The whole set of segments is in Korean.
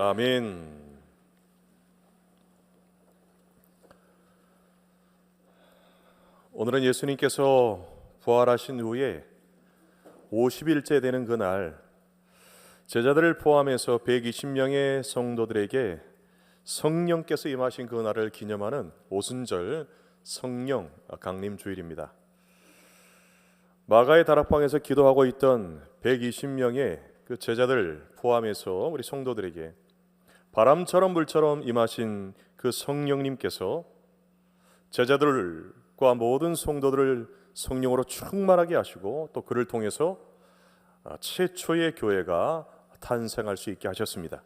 아멘. 오늘은 예수님께서 부활하신 후에 50일째 되는 그날 제자들을 포함해서 120명의 성도들에게 성령께서 임하신 그날을 기념하는 오순절 성령 강림 주일입니다. 마가의 다락방에서 기도하고 있던 120명의 그 제자들 포함해서 우리 성도들에게 바람처럼 물처럼 임하신 그 성령님께서 제자들과 모든 성도들을 성령으로 충만하게 하시고 또 그를 통해서 아, 최초의 교회가 탄생할 수 있게 하셨습니다.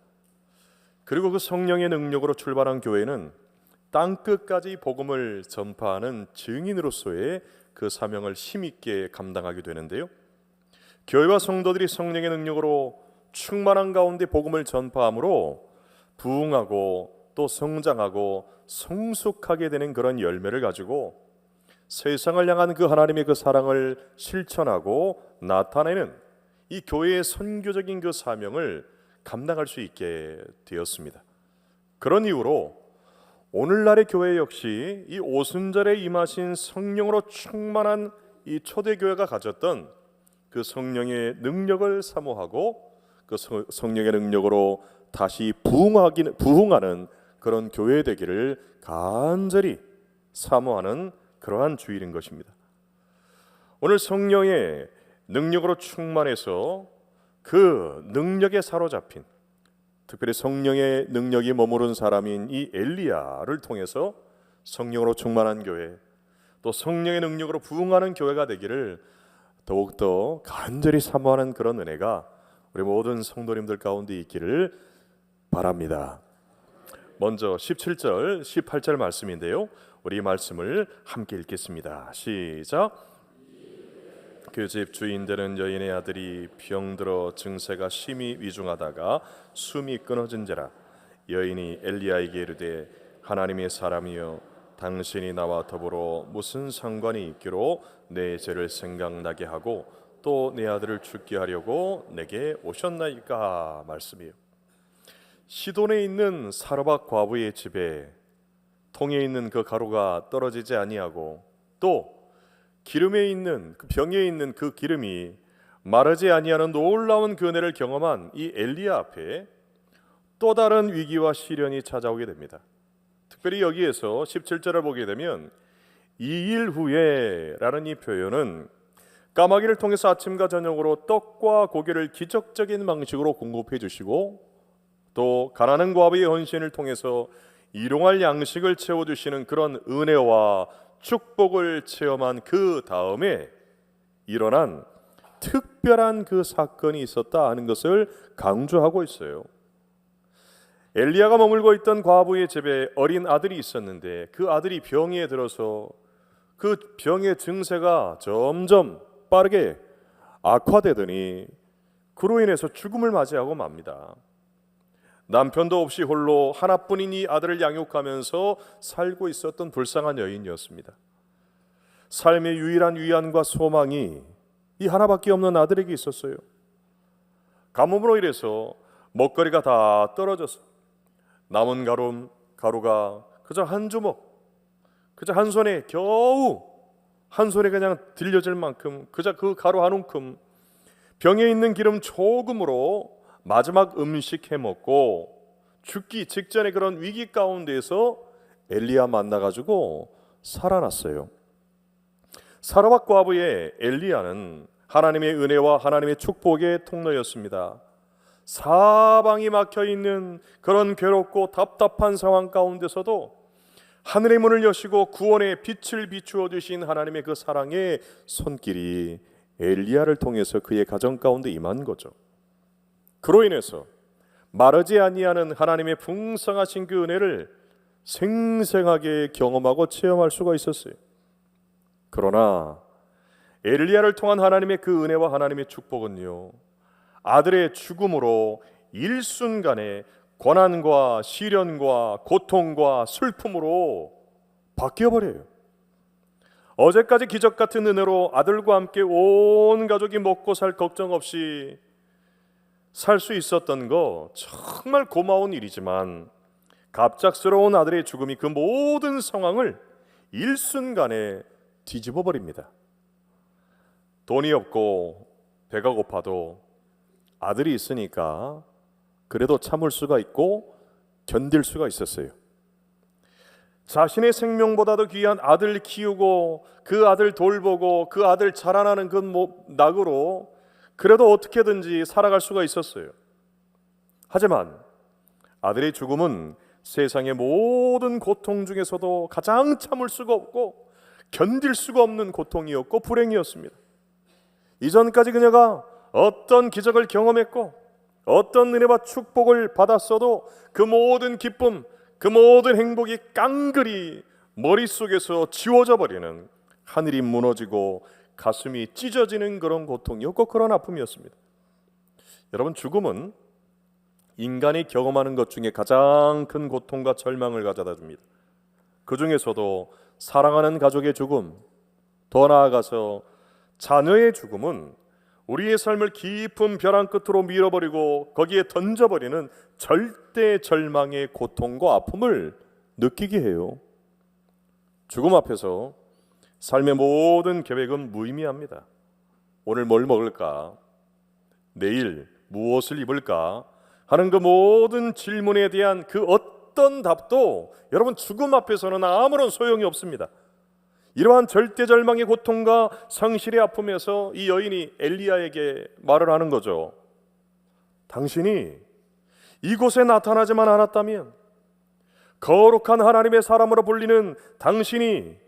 그리고 그 성령의 능력으로 출발한 교회는 땅 끝까지 복음을 전파하는 증인으로서의 그 사명을 힘있게 감당하게 되는데요. 교회와 성도들이 성령의 능력으로 충만한 가운데 복음을 전파함으로 부흥하고 또 성장하고 성숙하게 되는 그런 열매를 가지고 세상을 향한 그 하나님의 그 사랑을 실천하고 나타내는 이 교회의 선교적인 그 사명을 감당할 수 있게 되었습니다. 그런 이유로 오늘날의 교회 역시 이 오순절에 임하신 성령으로 충만한 이 초대교회가 가졌던 그 성령의 능력을 사모하고 그 성- 성령의 능력으로 다시 부흥하기 부흥하는 그런 교회 되기를 간절히 사모하는 그러한 주일인 것입니다. 오늘 성령의 능력으로 충만해서 그 능력에 사로잡힌 특별히 성령의 능력이 머무른 사람인 이 엘리야를 통해서 성령으로 충만한 교회 또 성령의 능력으로 부흥하는 교회가 되기를 더욱더 간절히 사모하는 그런 은혜가 우리 모든 성도님들 가운데 있기를 바랍니다. 먼저 17절, 18절 말씀인데요. 우리 이 말씀을 함께 읽겠습니다. 시작. 그 집 주인 되는 여인의 아들이 병들어 증세가 심히 위중하다가 숨이 끊어진지라 여인이 엘리야에게 이르되 하나님의 사람이여 당신이 나와 더불어 무슨 상관이 있기로 내 죄를 생각나게 하고 또 내 아들을 죽게 하려고 내게 오셨나이까 말씀이요 시돈에 있는 사르밧 과부의 집에 통에 있는 그 가루가 떨어지지 아니하고 또 기름에 있는 그 병에 있는 그 기름이 마르지 아니하는 놀라운 그 은혜를 경험한 이 엘리야 앞에 또 다른 위기와 시련이 찾아오게 됩니다. 특별히 여기에서 17절을 보게 되면 이 일 후에라는 이 표현은 까마귀를 통해서 아침과 저녁으로 떡과 고기를 기적적인 방식으로 공급해 주시고 또 가난한 과부의 헌신을 통해서 일용할 양식을 채워 주시는 그런 은혜와 축복을 체험한 그 다음에 일어난 특별한 그 사건이 있었다 하는 것을 강조하고 있어요. 엘리야가 머물고 있던 과부의 집에 어린 아들이 있었는데 그 아들이 병에 들어서 그 병의 증세가 점점 빠르게 악화되더니 그로 인해서 죽음을 맞이하고 맙니다. 남편도 없이 홀로 하나뿐인 이 아들을 양육하면서 살고 있었던 불쌍한 여인이었습니다. 삶의 유일한 위안과 소망이 이 하나밖에 없는 아들에게 있었어요. 가뭄으로 인해서 먹거리가 다 떨어져서 남은 가루 가루가 그저 한 주먹, 그저 한 손에 겨우 한 손에 그냥 들려질 만큼 그저 그 가루 한 움큼 병에 있는 기름 조금으로 마지막 음식 해 먹고 죽기 직전의 그런 위기 가운데서 엘리야 만나 가지고 살아났어요. 사라밧 과부의 엘리야는 하나님의 은혜와 하나님의 축복의 통로였습니다. 사방이 막혀 있는 그런 괴롭고 답답한 상황 가운데서도 하늘의 문을 여시고 구원의 빛을 비추어 주신 하나님의 그 사랑의 손길이 엘리야를 통해서 그의 가정 가운데 임한 거죠. 그로 인해서 마르지 아니하는 하나님의 풍성하신 그 은혜를 생생하게 경험하고 체험할 수가 있었어요. 그러나 엘리야를 통한 하나님의 그 은혜와 하나님의 축복은요. 아들의 죽음으로 일순간에 고난과 시련과 고통과 슬픔으로 바뀌어 버려요. 어제까지 기적 같은 은혜로 아들과 함께 온 가족이 먹고 살 걱정 없이 살 수 있었던 거 정말 고마운 일이지만 갑작스러운 아들의 죽음이 그 모든 상황을 일순간에 뒤집어 버립니다. 돈이 없고 배가 고파도 아들이 있으니까 그래도 참을 수가 있고 견딜 수가 있었어요. 자신의 생명보다도 귀한 아들 키우고 그 아들 돌보고 그 아들 자라나는 그 뭐- 낙으로 그래도 어떻게든지 살아갈 수가 있었어요. 하지만 아들의 죽음은 세상의 모든 고통 중에서도 가장 참을 수가 없고 견딜 수가 없는 고통이었고 불행이었습니다. 이전까지 그녀가 어떤 기적을 경험했고 어떤 은혜와 축복을 받았어도 그 모든 기쁨, 그 모든 행복이 깡그리 머릿속에서 지워져 버리는 하늘이 무너지고 가슴이 찢어지는 그런 고통이었고 그런 아픔이었습니다. 여러분 죽음은 인간이 경험하는 것 중에 가장 큰 고통과 절망을 가져다 줍니다. 그 중에서도 사랑하는 가족의 죽음, 더 나아가서 자녀의 죽음은 우리의 삶을 깊은 벼랑 끝으로 밀어버리고 거기에 던져버리는 절대 절망의 고통과 아픔을 느끼게 해요. 죽음 앞에서 삶의 모든 계획은 무의미합니다. 오늘 뭘 먹을까? 내일 무엇을 입을까? 하는 그 모든 질문에 대한 그 어떤 답도 여러분 죽음 앞에서는 아무런 소용이 없습니다. 이러한 절대 절망의 고통과 상실의 아픔에서 이 여인이 엘리야에게 말을 하는 거죠. 당신이 이곳에 나타나지만 않았다면 거룩한 하나님의 사람으로 불리는 당신이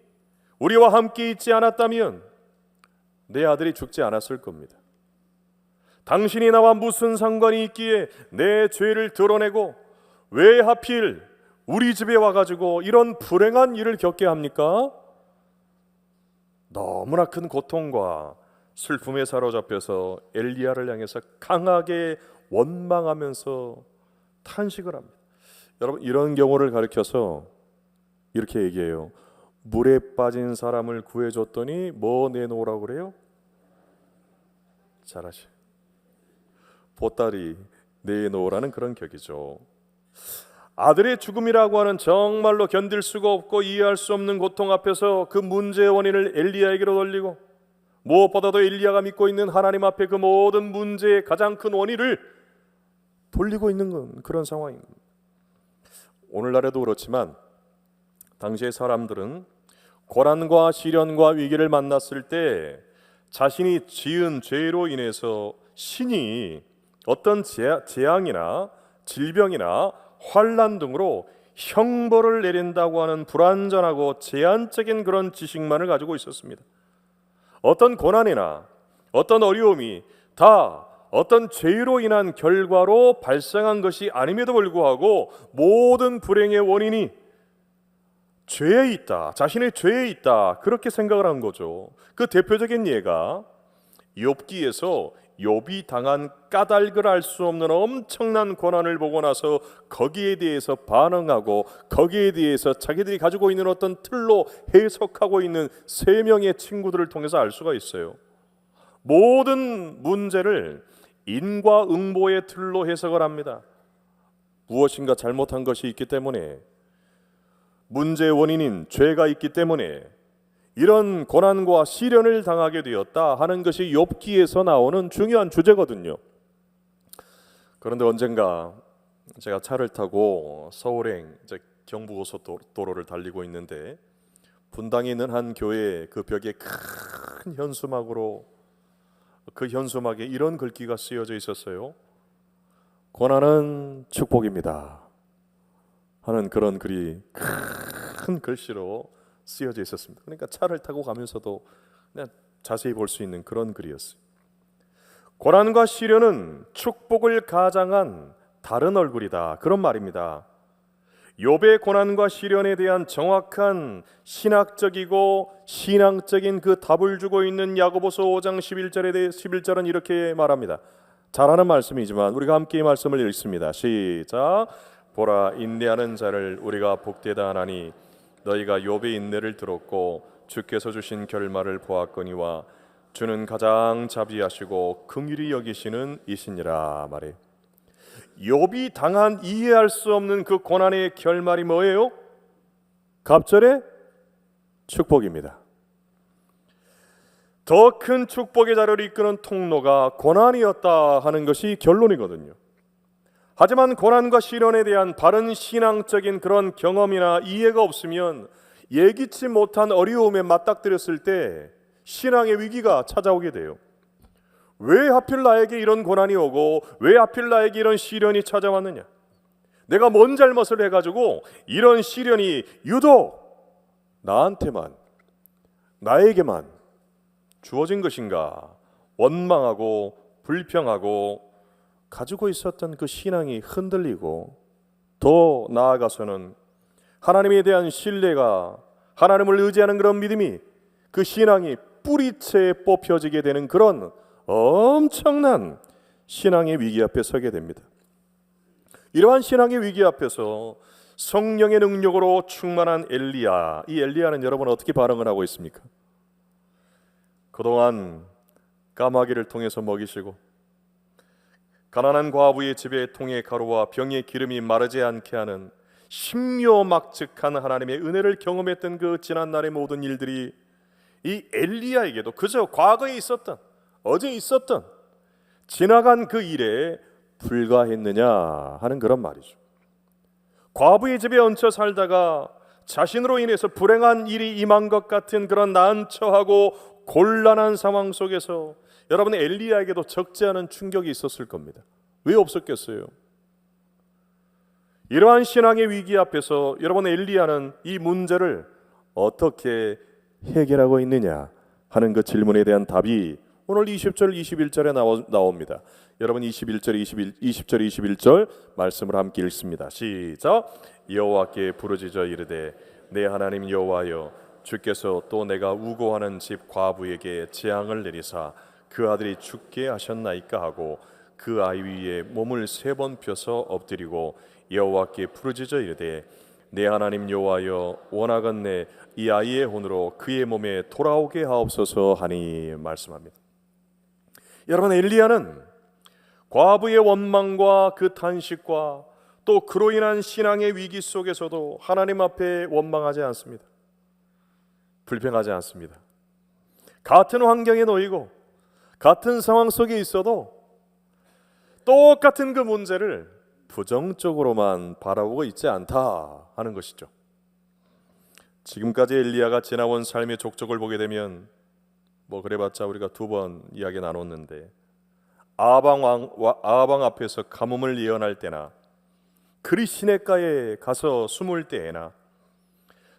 우리와 함께 있지 않았다면 내 아들이 죽지 않았을 겁니다. 당신이 나와 무슨 상관이 있기에 내 죄를 드러내고 왜 하필 우리 집에 와가지고 이런 불행한 일을 겪게 합니까? 너무나 큰 고통과 슬픔에 사로잡혀서 엘리야를 향해서 강하게 원망하면서 탄식을 합니다. 여러분 이런 경우를 가리켜서 이렇게 얘기해요. 물에 빠진 사람을 구해줬더니 뭐 내놓으라고 그래요? 잘하시. 보따리 내놓으라는 그런 격이죠. 아들의 죽음이라고 하는 정말로 견딜 수가 없고 이해할 수 없는 고통 앞에서 그 문제의 원인을 엘리야에게로 돌리고 무엇보다도 엘리야가 믿고 있는 하나님 앞에 그 모든 문제의 가장 큰 원인을 돌리고 있는 건 그런 상황입니다. 오늘날에도 그렇지만 당시의 사람들은 고난과 시련과 위기를 만났을 때 자신이 지은 죄로 인해서 신이 어떤 재- 재앙이나 질병이나 환란 등으로 형벌을 내린다고 하는 불완전하고 제한적인 그런 지식만을 가지고 있었습니다. 어떤 고난이나 어떤 어려움이 다 어떤 죄로 인한 결과로 발생한 것이 아님에도 불구하고 모든 불행의 원인이 죄에 있다. 자신의 죄에 있다. 그렇게 생각을 한 거죠. 그 대표적인 예가 욥기에서 욥이 당한 까닭을 알 수 없는 엄청난 고난을 보고 나서 거기에 대해서 반응하고 거기에 대해서 자기들이 가지고 있는 어떤 틀로 해석하고 있는 세 명의 친구들을 통해서 알 수가 있어요. 모든 문제를 인과 응보의 틀로 해석을 합니다. 무엇인가 잘못한 것이 있기 때문에 문제의 원인인 죄가 있기 때문에 이런 고난과 시련을 당하게 되었다 하는 것이 욥기에서 나오는 중요한 주제거든요. 그런데 언젠가 제가 차를 타고 서울행 경부고속도로를 달리고 있는데 분당에 있는 한 교회 그 벽에 큰 현수막으로 그 현수막에 이런 글귀가 쓰여져 있었어요. 고난은 축복입니다. 하는 그런 글이 큰 글씨로 쓰여져 있었습니다. 그러니까 차를 타고 가면서도 그냥 자세히 볼 수 있는 그런 글이었어요. 고난과 시련은 축복을 가장한 다른 얼굴이다. 그런 말입니다. 욥의 고난과 시련에 대한 정확한 신학적이고 신앙적인 그 답을 주고 있는 야고보서 5장 11절에 대해 11절은 이렇게 말합니다. 잘하는 말씀이지만 우리가 함께 이 말씀을 읽습니다. 시작. 보라 인내하는 자를 우리가 복되다 하나니 너희가 욥의 인내를 들었고 주께서 주신 결말을 보았거니와 주는 가장 자비하시고 긍휼히 여기시는 이시니라 말해. 욥이 당한 이해할 수 없는 그 고난의 결말이 뭐예요? 갑절의 축복입니다. 더 큰 축복의 자리를 이끄는 통로가 고난이었다 하는 것이 결론이거든요. 하지만 고난과 시련에 대한 바른 신앙적인 그런 경험이나 이해가 없으면 예기치 못한 어려움에 맞닥뜨렸을 때 신앙의 위기가 찾아오게 돼요. 왜 하필 나에게 이런 고난이 오고 왜 하필 나에게 이런 시련이 찾아왔느냐? 내가 뭔 잘못을 해가지고 이런 시련이 유독 나한테만 나에게만 주어진 것인가? 원망하고 불평하고 가지고 있었던 그 신앙이 흔들리고 더 나아가서는 하나님에 대한 신뢰가 하나님을 의지하는 그런 믿음이 그 신앙이 뿌리채 뽑혀지게 되는 그런 엄청난 신앙의 위기 앞에 서게 됩니다. 이러한 신앙의 위기 앞에서 성령의 능력으로 충만한 엘리야, 이 엘리야는 여러분 어떻게 반응을 하고 있습니까? 그동안 까마귀를 통해서 먹이시고 가난한 과부의 집에 통에 가루와 병의 기름이 마르지 않게 하는 신묘막측한 하나님의 은혜를 경험했던 그 지난 날의 모든 일들이 이 엘리야에게도 그저 과거에 있었던 어제 있었던 지나간 그 일에 불과했느냐 하는 그런 말이죠. 과부의 집에 얹혀 살다가 자신으로 인해서 불행한 일이 임한 것 같은 그런 난처하고 곤란한 상황 속에서 여러분 엘리야에게도 적지 않은 충격이 있었을 겁니다. 왜 없었겠어요? 이러한 신앙의 위기 앞에서 여러분 엘리야는 이 문제를 어떻게 해결하고 있느냐 하는 그 질문에 대한 답이 오늘 20절 21절에 나오, 나옵니다. 여러분 21절 21 20절 21절 말씀을 함께 읽습니다. 시작. 여호와께 부르짖어 이르되 내 하나님 여호와여 주께서 또 내가 우고하는 집 과부에게 재앙을 내리사 그 아들이 죽게 하셨나이까 하고 그 아이 위에 몸을 세 번 펴서 엎드리고 여호와께 부르짖어 이르되 내 하나님 여호와여 원하건대 이 아이의 혼으로 그의 몸에 돌아오게 하옵소서 하니 말씀합니다. 여러분 엘리야는 과부의 원망과 그 탄식과 또 그로 인한 신앙의 위기 속에서도 하나님 앞에 원망하지 않습니다. 불평하지 않습니다. 같은 환경에 놓이고 같은 상황 속에 있어도 똑같은 그 문제를 부정적으로만 바라보고 있지 않다 하는 것이죠. 지금까지 엘리야가 지나온 삶의 족적을 보게 되면 뭐 그래봤자 우리가 두 번 이야기 나눴는데 아방 왕 아방 앞에서 가뭄을 예언할 때나 그리 시냇가에 가서 숨을 때에나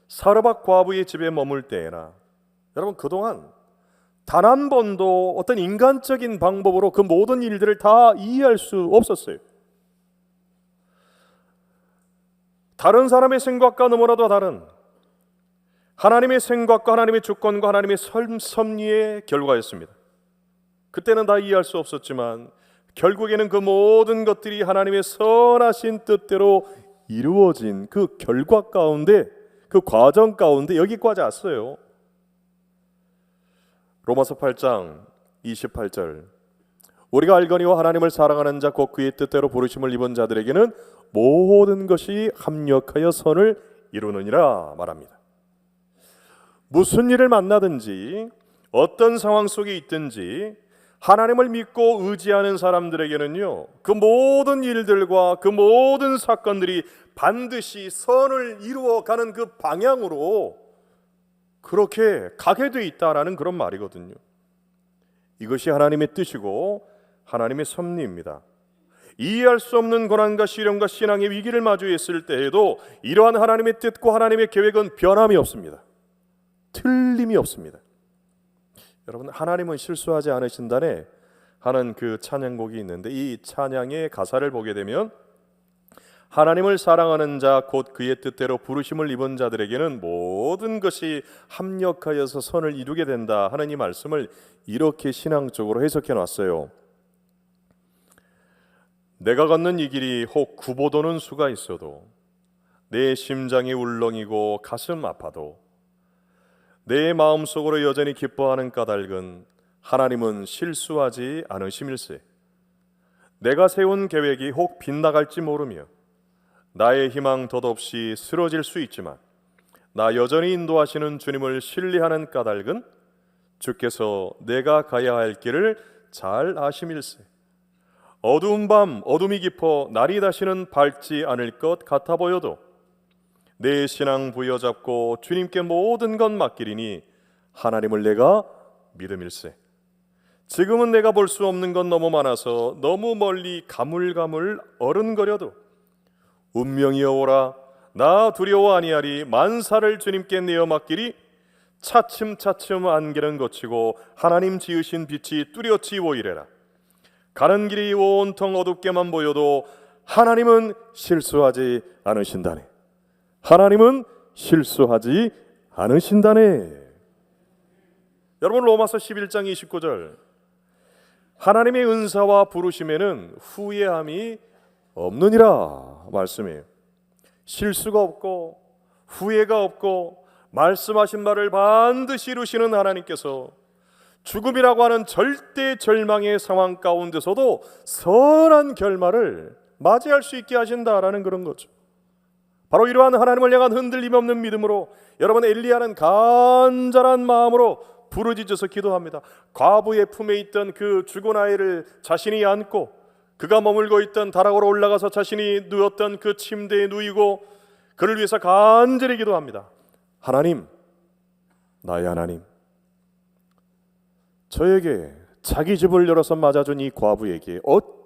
사르밧 과부의 집에 머물 때에나 여러분 그동안 단 한 번도 어떤 인간적인 방법으로 그 모든 일들을 다 이해할 수 없었어요. 다른 사람의 생각과 너무나도 다른 하나님의 생각과 하나님의 주권과 하나님의 섭, 섭리의 결과였습니다. 그때는 다 이해할 수 없었지만 결국에는 그 모든 것들이 하나님의 선하신 뜻대로 이루어진 그 결과 가운데 그 과정 가운데 여기까지 왔어요. 로마서 8장 28절 우리가 알거니와 하나님을 사랑하는 자 곧 그의 뜻대로 부르심을 입은 자들에게는 모든 것이 합력하여 선을 이루느니라 말합니다. 무슨 일을 만나든지 어떤 상황 속에 있든지 하나님을 믿고 의지하는 사람들에게는요 그 모든 일들과 그 모든 사건들이 반드시 선을 이루어가는 그 방향으로 그렇게 가게 돼 있다라는 그런 말이거든요. 이것이 하나님의 뜻이고 하나님의 섭리입니다. 이해할 수 없는 고난과 시련과 신앙의 위기를 마주했을 때에도 이러한 하나님의 뜻과 하나님의 계획은 변함이 없습니다. 틀림이 없습니다. 여러분 하나님은 실수하지 않으신다네 하는 그 찬양곡이 있는데 이 찬양의 가사를 보게 되면 하나님을 사랑하는 자 곧 그의 뜻대로 부르심을 입은 자들에게는 모든 것이 합력하여서 선을 이루게 된다 하는 이 말씀을 이렇게 신앙적으로 해석해 놨어요. 내가 걷는 이 길이 혹 구보도는 수가 있어도 내 심장이 울렁이고 가슴 아파도 내 마음속으로 여전히 기뻐하는 까닭은 하나님은 실수하지 않으심일세. 내가 세운 계획이 혹 빗나갈지 모르며 나의 희망 덧없이 쓰러질 수 있지만 나 여전히 인도하시는 주님을 신뢰하는 까닭은 주께서 내가 가야 할 길을 잘 아심일세. 어두운 밤 어둠이 깊어 날이 다시는 밝지 않을 것 같아 보여도 내 신앙 부여잡고 주님께 모든 것 맡기리니 하나님을 내가 믿음일세. 지금은 내가 볼 수 없는 건 너무 많아서 너무 멀리 가물가물 어른거려도 운명이여 오라 나 두려워 아니하리 만사를 주님께 내어 맡기리. 차츰차츰 안개는 거치고 하나님 지으신 빛이 뚜렷이 보이래라. 가는 길이 온통 어둡게만 보여도 하나님은 실수하지 않으신다네. 하나님은 실수하지 않으신다네. 여러분 로마서 11장 29절. 하나님의 은사와 부르심에는 후회함이 없느니라 말씀이에요. 실수가 없고 후회가 없고 말씀하신 말을 반드시 이루시는 하나님께서 죽음이라고 하는 절대 절망의 상황 가운데서도 선한 결말을 맞이할 수 있게 하신다라는 그런 거죠. 바로 이러한 하나님을 향한 흔들림 없는 믿음으로 여러분 엘리야는 간절한 마음으로 부르짖어서 기도합니다. 과부의 품에 있던 그 죽은 아이를 자신이 안고 그가 머물고 있던 다락으로 올라가서 자신이 누웠던 그 침대에 누이고 그를 위해서 간절히 기도합니다. 하나님, 나의 하나님, 저에게 자기 집을 열어서 맞아준 이 과부에게 어찌